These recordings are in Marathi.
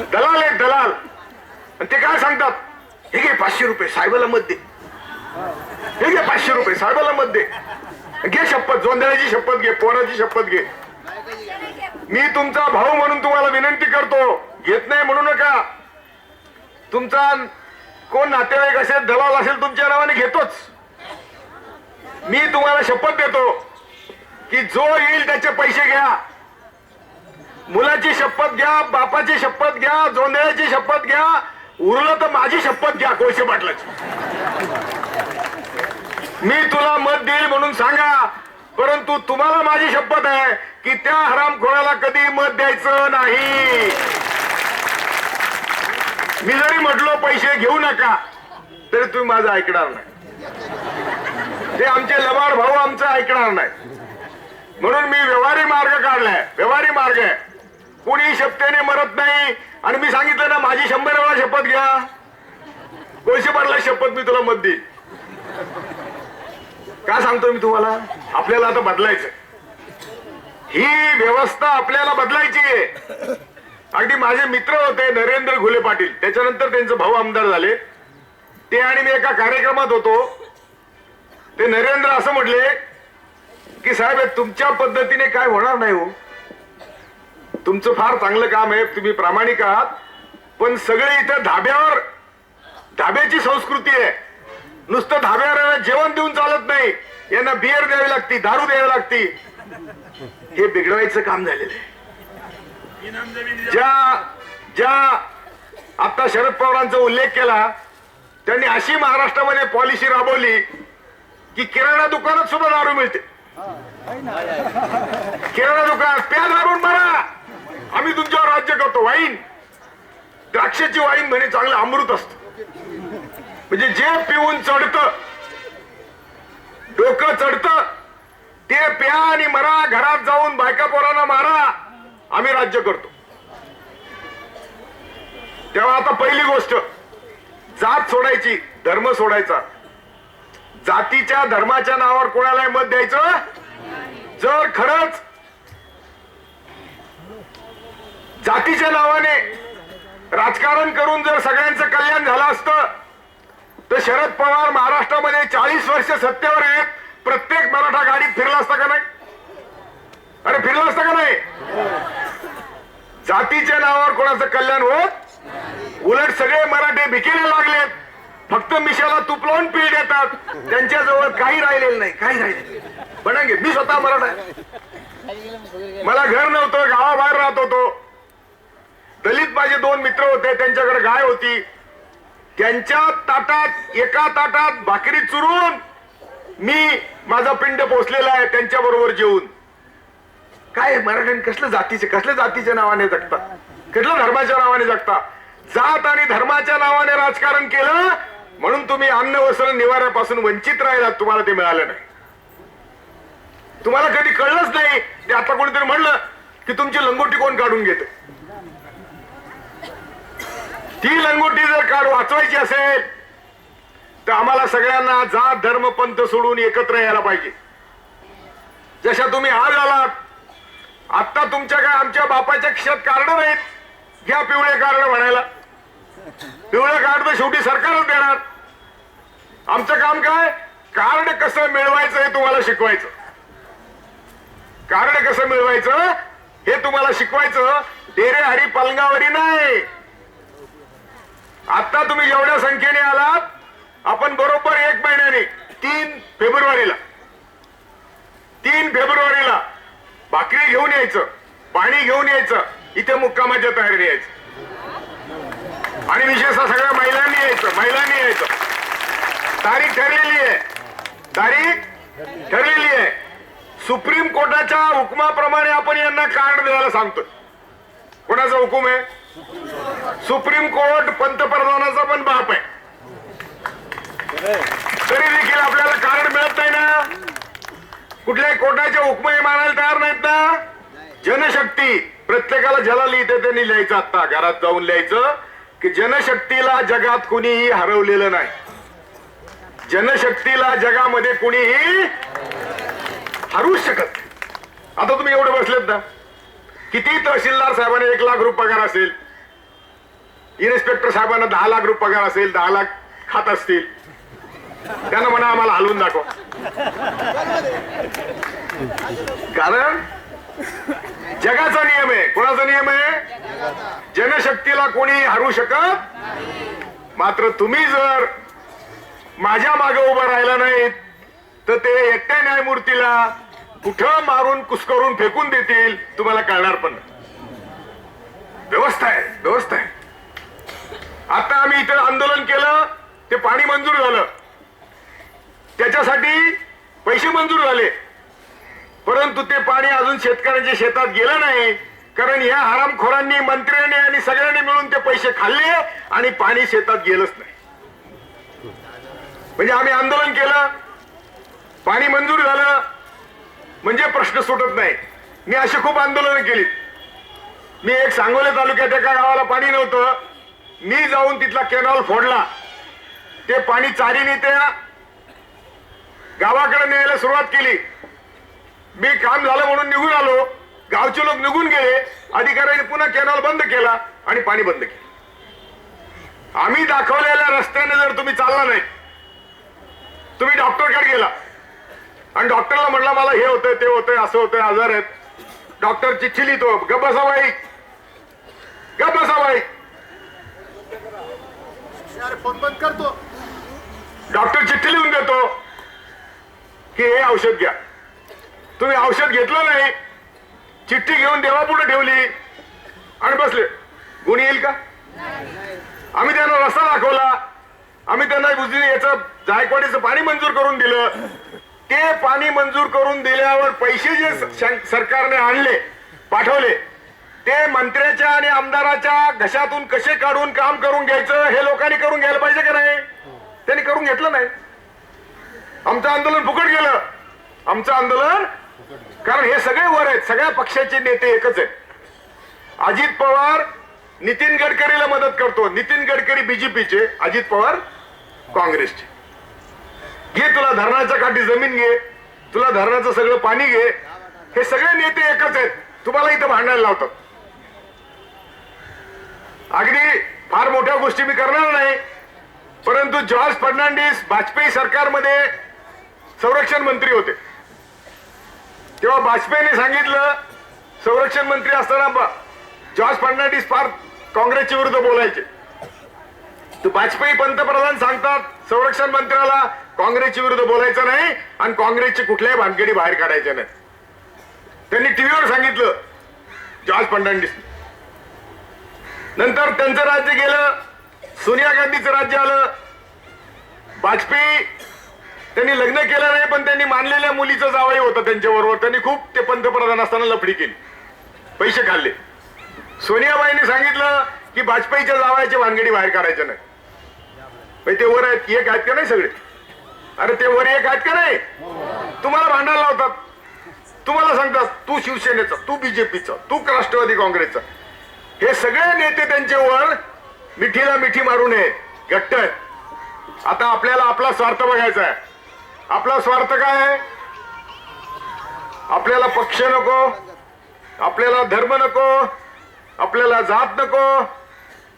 दलाल आहेत दलाल. आणि ते काय सांगतात? हे घे पाचशे रुपये साहेबाला मत दे. हे घे पाचशे रुपये साहेबाला मत दे. घे शपथ जोंधळ्याची शपथ घे पोराची शपथ घे. मी तुमचा भाऊ म्हणून तुम्हाला विनंती करतो. घेत नाही म्हणू नका. तुमचा कोण नातेवाईक असेल दलाल असेल तुमच्या नावाने घेतोच. मी तुम्हाला शपथ देतो की जो येईल त्याचे पैसे घ्या. मुलाची शपथ घ्या बापाची शपथ घ्या जोंधळ्याची शपथ घ्या उरलं तर माझी शपथ घ्या कोळशे पाटलाची. मी तुला मत देईल म्हणून सांगा परंतु तुम्हाला माझी शपथ आहे की त्या हरामखोराला कधी मत द्यायचं नाही. मी जरी म्हटलो पैसे घेऊ नका तरी तुम्ही माझं ऐकणार नाही. ते आमचे लबाड भाऊ आमचं ऐकणार नाही. म्हणून मी व्यवहारी मार्ग काढलाय व्यवहारी मार्ग आहे. कुणी शपथेने मरत नाही. आणि मी सांगितलं ना माझी शंभर वेळा शपथ घ्या. कोळशे पाटला शपथ मी तुला मत देईल का सांगतो मी तुम्हाला? आपल्याला आता बदलायचं ही व्यवस्था आपल्याला बदलायची आहे. अगदी माझे मित्र होते नरेंद्र घुले पाटील. त्याच्यानंतर त्यांचे भाऊ आमदार झाले. ते आणि मी एका कार्यक्रमात होतो. ते नरेंद्र असं म्हटले की साहेब तुमच्या पद्धतीने काय होणार नाही हो? तुमचं फार चांगलं काम आहे तुम्ही प्रामाणिक आहात पण सगळे इथं धाब्यावर धाब्याची संस्कृती आहे. नुसतं धाब्यावर जेवण देऊन चालत नाही यांना बियर द्यावी लागती दारू द्यावी लागती. हे बिघडवायचं काम झालेलं आहे. ज्या ज्या आता शरद पवारांचा उल्लेख केला त्यांनी अशी महाराष्ट्रामध्ये पॉलिसी राबवली की किराणा दुकानात सुद्धा दारू मिळते. किराणा दुकान प्या दारून मारा. आम्ही तुमच्यावर राज्य करतो. वाईन. द्राक्षाची वाईन म्हणे चांगलं अमृत असत. म्हणजे जे पिऊन चढत डोकं चढत ते प्या आणि मरा घरात जाऊन बायका पोरांना मारा आम्ही राज्य करतो. तेव्हा आता पहिली गोष्ट जात सोडायची धर्म सोडायचा. जातीच्या धर्माच्या नावावर कोणालाही मत द्यायचं? जर खरंच जातीच्या नावाने राजकारण करून जर सगळ्यांचं कल्याण झालं असतं तर शरद पवार महाराष्ट्रामध्ये चाळीस वर्ष सत्तेवर आहेत. प्रत्येक मराठा गाडीत फिरला असता का नाही? अरे फिरला असता का नाही? जातीच्या नावावर कोणाचं कल्याण होत? उलट सगळे मराठे भिकेला लागलेत फक्त मिशाला तूप लावून पीळ देतात. त्यांच्याजवळ काही राहिलेलं नाही काही राहिले बनांगे मी स्वतः मराठा मला घर नव्हतं गावाबाहेर राहत होतो. दलित माझे दोन मित्र होते त्यांच्याकडे गाय होती. त्यांच्या ताटात एका ताटात भाकरी चुरून मी माझा पिंड पोचलेला आहे त्यांच्या बरोबर जेवून. काय मराठ्यांनी कसल्या जातीचे कसल्या जातीच्या नावाने जगता? कसल्या धर्माच्या नावाने जगता? जात आणि धर्माच्या नावाने राजकारण केलं म्हणून तुम्ही अन्न वस्त्र निवाऱ्यापासून वंचित राहिलात तुम्हाला ते मिळालं नाही. तुम्हाला कधी कळलंच नाही ते आता कोणीतरी म्हणलं की तुमची लंगोटी कोण काढून घेते? ती लंगोटी जर काढ वाचवायची असेल तर आम्हाला सगळ्यांना जात धर्म पंथ सोडून एकत्र यायला पाहिजे. जशा तुम्ही आज आलात आता तुमच्या काय आमच्या बापाच्या खिशात कार्ड नाहीत? घ्या पिवळे कार्ड म्हणायला. पिवळे कार्ड तर शेवटी सरकारच देणार. आमचं काम काय? कार्ड कसं मिळवायचं हे तुम्हाला शिकवायचं. कार्ड कसं मिळवायचं? हे तुम्हाला शिकवायचं. डेरे हरी पलंगावरी नाही. आता तुम्ही जेवढ्या संख्येने आलात आपण बरोबर एक महिन्याने तीन फेब्रुवारीला. तीन फेब्रुवारीला भाकरी घेऊन यायचं पाणी घेऊन यायचं इथे मुक्कामाच्या तयारी यायचं. आणि विशेषतः सगळ्या महिलांनी यायचं महिलांनी यायचं. तारीख ठरलेली आहे. तारीख ठरलेली आहे. सुप्रीम कोर्टाच्या हुकमाप्रमाणे आपण यांना कार्ड द्यायला सांगतोय. कोणाचा हुकूम आहे? सुप्रीम कोर्ट पंतप्रधानाचा पण बाप आहे. तरी देखील आपल्याला कारण मिळत नाही ना? कुठल्याही कोर्टाच्या हे मानायला तयार नाहीत ना? जनशक्ती प्रत्येकाला ज्याला लिहिते त्यांनी लिहायचं आता घरात जाऊन लिहायचं की जनशक्तीला जगात कुणीही हरवलेलं नाही. जनशक्तीला जगामध्ये कुणीही हरवूच शकत आता तुम्ही एवढे बसलेत ना? किती तहसीलदार साहेबांनी एक लाख रुपये पगार असेल? इन्स्पेक्टर साहेबांना दहा लाख रुपये पगार असेल दहा लाख खात असतील. त्यांना म्हणा आम्हाला हलवून दाखवा. कारण जगाचा नियम आहे. कोणाचा नियम आहे? जनशक्तीला कोणी हरू शकत मात्र तुम्ही जर माझ्या मागे उभं राहिला नाहीत तर ते एकट्या न्यायमूर्तीला कुठं मारून कुसकरून फेकून देतील तुम्हाला कळणार पण व्यवस्था आहे व्यवस्था आहे. आता आम्ही इथं आंदोलन केलं ते पाणी मंजूर झालं. त्याच्यासाठी पैसे मंजूर झाले. परंतु ते पाणी अजून शेतकऱ्यांच्या शेतात गेलं नाही कारण या हरामखोरांनी मंत्र्यांनी आणि सगळ्यांनी मिळून ते पैसे खाल्ले आणि पाणी शेतात गेलंच नाही. म्हणजे आम्ही आंदोलन केलं पाणी मंजूर झालं म्हणजे प्रश्न सुटत नाही. मी अशी खूप आंदोलनं केली मी एक सांगोले तालुक्यात एका गावाला पाणी नव्हतं. मी जाऊन तिथला कॅनॉल फोडला. ते पाणी चारीने त्या गावाकडे न्यायला सुरुवात केली. मी काम झालं म्हणून निघून आलो. गावचे लोक निघून गेले. अधिकाऱ्यांनी पुन्हा कॅनॉल बंद केला आणि पाणी बंद केलं. आम्ही दाखवलेल्या रस्त्याने जर तुम्ही चालला नाही तुम्ही डॉक्टरकडे गेला. आणि डॉक्टरला म्हटलं मला हे होतंय ते होतंय असं होतंय आजार आहेत. डॉक्टर चिठ्ठी लिहितो गप बसा बाई. गप बसा बाई. फोन बंद करतो. डॉक्टर चिठ्ठी लिहून देतो की हे औषध घ्या. तुम्ही औषध घेतलं नाही चिठ्ठी घेऊन देवापुढे ठेवली आणि बसले. गुण येईल का? आम्ही त्यांना रस्ता दाखवला. आम्ही त्यांना बुजली याचं जायकवाडीचं पाणी मंजूर करून दिलं. ते पाणी मंजूर करून दिल्यावर पैसे जे सरकारने आणले पाठवले ते मंत्र्याच्या आणि आमदाराच्या घशातून कसे काढून काम करून घ्यायचं हे लोकांनी करून घ्यायला पाहिजे का नाही? त्यांनी करून घेतलं नाही. आमचं आंदोलन फुकट गेलं. आमचं आंदोलन कारण हे सगळे वर आहेत सगळ्या पक्षाचे नेते एकच आहेत. अजित पवार नितीन गडकरीला मदत करतो. नितीन गडकरी बीजेपीचे अजित पवार काँग्रेसचे. घे तुला धरणाच्या काठी जमीन घे. तुला धरणाचं सगळं पाणी घे. हे सगळे नेते एकच आहेत. तुम्हाला इथं भांडायला लावतात. अगदी फार मोठ्या गोष्टी मी करणार नाही. परंतु जॉर्ज फर्नांडिस वाजपेयी सरकारमध्ये संरक्षण मंत्री होते. तेव्हा वाजपेयीने सांगितलं संरक्षण मंत्री असताना जॉर्ज फर्नांडिस फार काँग्रेसच्या विरुद्ध बोलायचे. तर वाजपेयी पंतप्रधान सांगतात संरक्षण मंत्र्याला काँग्रेसच्या विरुद्ध बोलायचं नाही आणि काँग्रेसची कुठल्याही भानगडी बाहेर काढायच्या नाही. त्यांनी टीव्हीवर सांगितलं जॉर्ज फर्नांडिस. नंतर त्यांचं राज्य गेलं सोनिया गांधीचं राज्य आलं. वाजपेयी त्यांनी लग्न केलं नाही पण त्यांनी मानलेल्या मुलीचं जावई होतं त्यांच्याबरोबर. त्यांनी खूप ते पंतप्रधान असताना लफडी केली. पैसे खाल्ले. सोनियाबाईंनी सांगितलं की वाजपेयीच्या जावयाच्या भानगडी बाहेर काढायच्या नाही. ते वर आहेत एक आहेत का नाही सगळे? अरे ते वर एक आहेत का नाही? तुम्हाला भांडायला लावतात. तुम्हाला सांगतात तू शिवसेनेचा तू बीजेपीचा तू राष्ट्रवादी काँग्रेसचा. हे सगळे नेते त्यांचे वर मिठीला मिठी मारू नये. घट्ट आहेत. आता आपल्याला आपला स्वार्थ बघायचा आहे. आपला स्वार्थ काय आहे? आपल्याला पक्ष नको आपल्याला धर्म नको आपल्याला जात नको.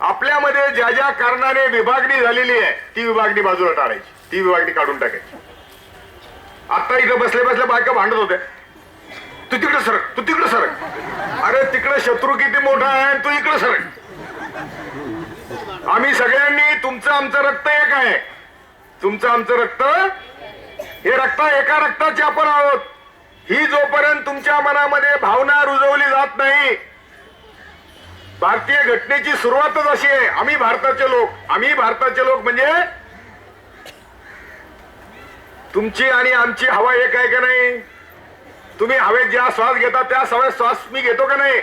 आपल्यामध्ये ज्या ज्या कारणाने विभागणी झालेली आहे ती विभागणी बाजूला टाळायची. ती विभागणी काढून टाकायची आता इथं बसले बसल्या बायका भांडत होत्या. तू तिकडे सरक तू तिकडे सरक. अरे तिकडे शत्रू किती मोठा आहे आणि तू इकडे सरक. आम्ही सगळ्यांनी तुमचं आमचं रक्त एक आहे. तुमचं आमचं रक्त हे रक्त एका रक्ताचे आपण आहोत. ही जोपर्यंत तुमच्या मनामध्ये भावना रुजवली जात नाही भारतीय घटनेची सुरुवातच अशी आहे. आम्ही भारताचे लोक आम्ही भारताचे लोक म्हणजे तुमची आणि आमची हवा एक आहे का नाही? तुम्ही हवेत ज्या श्वास घेता त्या हवेत श्वास मी घेतो का नाही?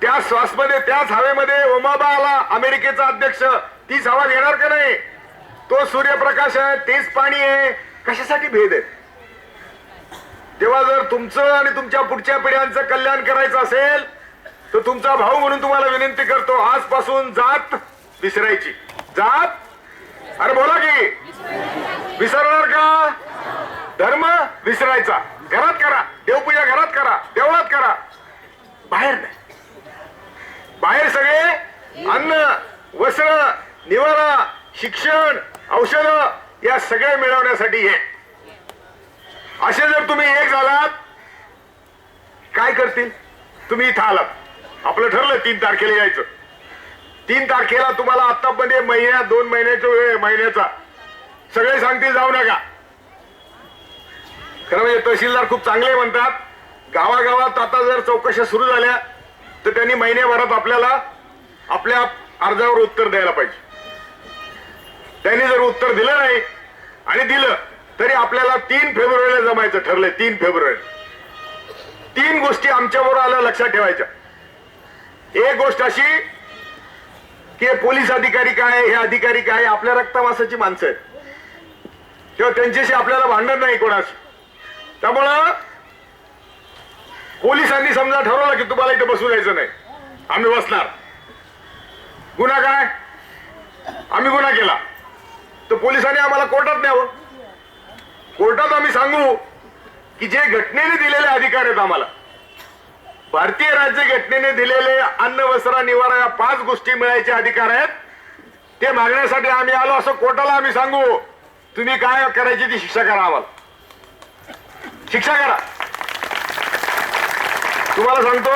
त्या श्वासमध्ये त्याच हवेमध्ये ओमाबा आला अमेरिकेचा अध्यक्ष तीच हवा घेणार का नाही? तो सूर्यप्रकाश आहे तेच पाणी आहे. कशासाठी भेद आहे? तेव्हा जर तुमचं आणि तुमच्या पुढच्या पिढ्यांचं कल्याण करायचं असेल तर तुमचा भाऊ म्हणून तुम्हाला विनंती करतो आजपासून जात विसरायची. जात अरे बोला की. विसरणार का? धर्म विसरायचा. घरात करा. देवपूजा घरात करा. देवळात करा. बाहेर नाही. बाहेर सगळे अन्न वस्त्र निवारा शिक्षण औषध या सगळ्या मिळवण्यासाठी हे असे जर तुम्ही एक झालात काय करतील? तुम्ही इथं आलात. आपलं ठरलं तीन तारखेला यायचं. तीन तारखेला तुम्हाला आतापर्यंत महिन्या दोन महिन्याचा वेळ आहे, महिन्याचा. सगळे सांगतील जाऊ नका. खरं म्हणजे तहसीलदार खूप चांगले म्हणतात. गावागावात आता जर चौकशा सुरू झाल्या तर त्यांनी महिन्याभरात आपल्याला आपल्या अर्जावर उत्तर द्यायला पाहिजे. त्यांनी जर उत्तर दिलं नाही आणि दिलं तरी आपल्याला तीन फेब्रुवारीला जमायचं ठरलंय तीन फेब्रुवारी. तीन गोष्टी आमच्याबरोबर आल्या लक्षात ठेवायच्या. एक गोष्ट अशी की हे पोलीस अधिकारी काय हे अधिकारी काय आपल्या रक्तवासाची माणसं आहेत. किंवा त्यांच्याशी आपल्याला भांडण नाही कोणाशी. त्यामुळं पोलिसांनी समजा ठरवलं की तुम्हाला इथे बसू द्यायचं नाही. आम्ही बसणार. गुन्हा काय? आम्ही गुन्हा केला. तर पोलिसांनी आम्हाला कोर्टात न्यावं. कोर्टात आम्ही सांगू की जे घटनेने दिलेले अधिकार आहेत आम्हाला भारतीय राज्य घटनेने दिलेले अन्न वस्त्र निवारा या पाच गोष्टी मिळायचे अधिकार आहेत. ते मागण्यासाठी आम्ही आलो असं कोर्टाला आम्ही सांगू. तुम्ही काय करायची ती शिक्षा करा आम्हाला. शिक्षा करा. तुम्हाला सांगतो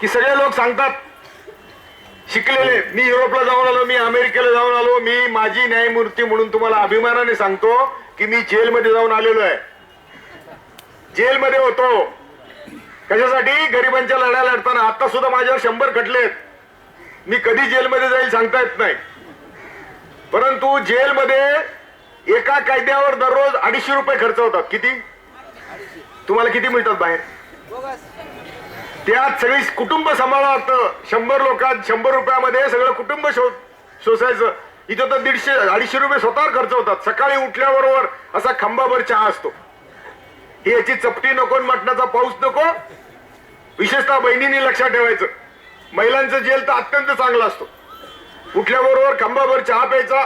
की सगळे लोक सांगतात शिकलेले. मी युरोपला जाऊन आलो मी अमेरिकेला जाऊन आलो मी माझी न्यायमूर्ती म्हणून तुम्हाला अभिमानाने सांगतो की मी जेलमध्ये जाऊन आलेलो आहे. जेलमध्ये होतो. कशासाठी? गरिबांच्या लढ्या लढताना. आता सुद्धा माझ्यावर शंभर खटलेत. मी कधी जेलमध्ये जाईल सांगता येत नाही. परंतु जेलमध्ये एका कायद्यावर दररोज अडीचशे रुपये खर्च होतात. किती? तुम्हाला किती मिळतात बाहेर? त्यात सगळी कुटुंब सांभाळावं लागतं शंभर लोकात शंभर रुपयामध्ये सगळं कुटुंब शो शोसायचं इथं तर दीडशे अडीचशे रुपये स्वतःवर खर्च होतात. सकाळी उठल्याबरोबर असा खंबाभर चहा असतो. ही याची चपटी नको आणि मटणाचा पाऊस नको. विशेषतः बहिणींनी लक्षात ठेवायचं. महिलांचं जेल तर अत्यंत चांगला असतो. उठल्याबरोबर खंबाभर चहा प्यायचा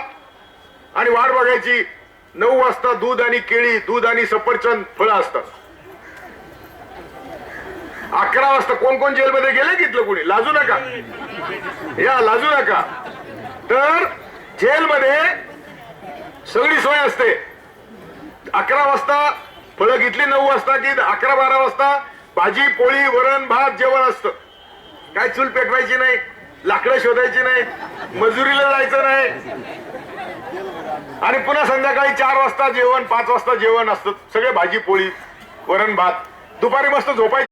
आणि वाट बघायची. नऊ वाजता दूध आणि केळी दूध आणि सफरचंद फळं असतात. अकरा वाजता कोण कोण जेलमध्ये गेले तिथलं कुणी? लाजू नका. या लाजू नका. तर जेलमध्ये सगळी सोय असते. अकरा वाजता फळं घेतली नऊ वाजता की अकरा बारा वाजता? भाजी पोळी वरण भात जेवण असतं. काय चूल पेटवायची नाही लाकडं शोधायची नाही मजुरीला जायचं नाही. आणि पुन्हा संध्याकाळी चार वाजता जेवण पाच वाजता जेवण असतं. सगळे भाजी पोळी वरण भात. दुपारी मस्त झोपायचं.